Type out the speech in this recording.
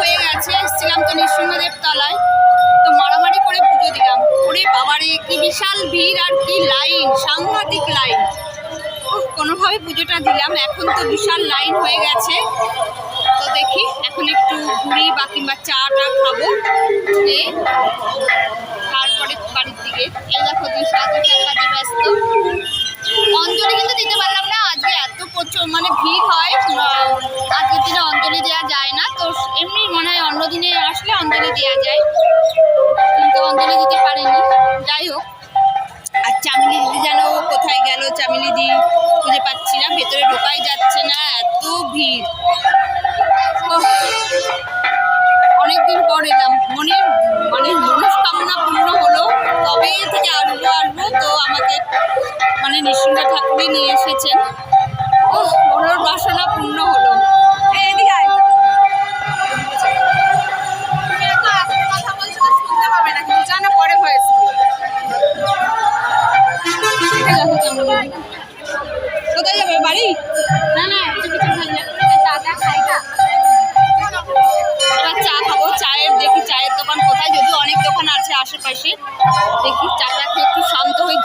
হয়ে গেছে, এসেছিলাম তো নৃসিংহদেব তলায়। তো মারামারি করে পুজো দিলাম। ওরে বাবারে, কি বিশাল ভিড় আর কি লাইন, সাংঘাতিক লাইন। কোনোভাবে পুজোটা দিলাম, এখন তো বিশাল লাইন হয়ে গেছে। তো দেখি, এখন একটু ঘুরি বা কিংবা চা টা খাব তারপরে বাড়ির দিকে। এই দেখো, দুই সাথে আসলে অঞ্জলি দেওয়া যায়। কিন্তু অঞ্জলি দিতে পারিনি। যাই হোক, আর চামিলি দিদি যেন কোথায় গেল, চামিলি দি খুঁজে পাচ্ছি না, ভেতরে ঢোকাই যাচ্ছে না, এত ভিড়। অনেকদিন পর এলাম। মনের মানে মনস্কামনা পূর্ণ হলো কবে থেকে আসব আসব তো আমাকে মানে নৃসিংহ ঠাকুরই নিয়ে এসেছেন। কোথায় যাবে? বাড়ি? না না চা খাব। চায়ের, দেখি চায়ের দোকান কোথায়? যদিও অনেক দোকান আছে আশেপাশে। দেখি চাটা খেয়ে একটু শান্ত হয়ে